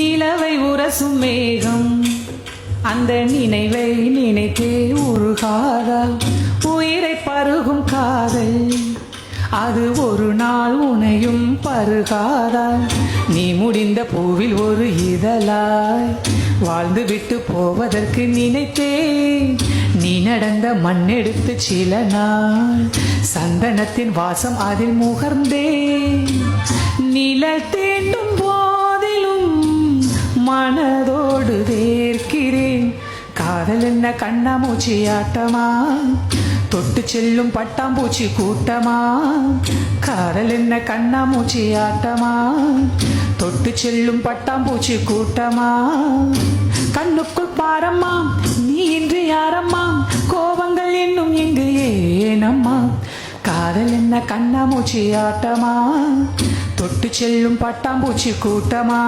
நிலவை உரசும் மேகம். அந்த நினைவை நினைத்தே உருகாதா? உயிரை பருகும் காதல். அது ஒரு நாள் உனையும் பருகாதா? நீ முடிந்த பூவில் ஒரு இதழாய். வாழ்ந்து விட்டு போவதற்கு நினைத்தேன். நீ நடந்த மண்ணெடுத்து சில நாள். சந்தனத்தின் வாசம் அதில் முகர்ந்தேன். நிலத்தேண்டும் மனதோடு வேர்க்கிறேன் காதல் என்ன கண்ணாமூச்சி ஆட்டமா? தொட்டு செல்லும் பட்டாம்பூச்சி கூட்டமா? காதல் என்ன கண்ணாமூச்சி ஆட்டமா? தொட்டு செல்லும் பட்டாம்பூச்சி கூட்டமா? கண்ணுக்குள் பாரம்மா நீ இன்று யாரம்மா? கோபங்கள் இன்னும் இங்கு ஏனம்மா? காதல் என்ன கண்ணாமூச்சி ஆட்டமா? தொட்டு செல்லும் பட்டாம்பூச்சி கூட்டமா?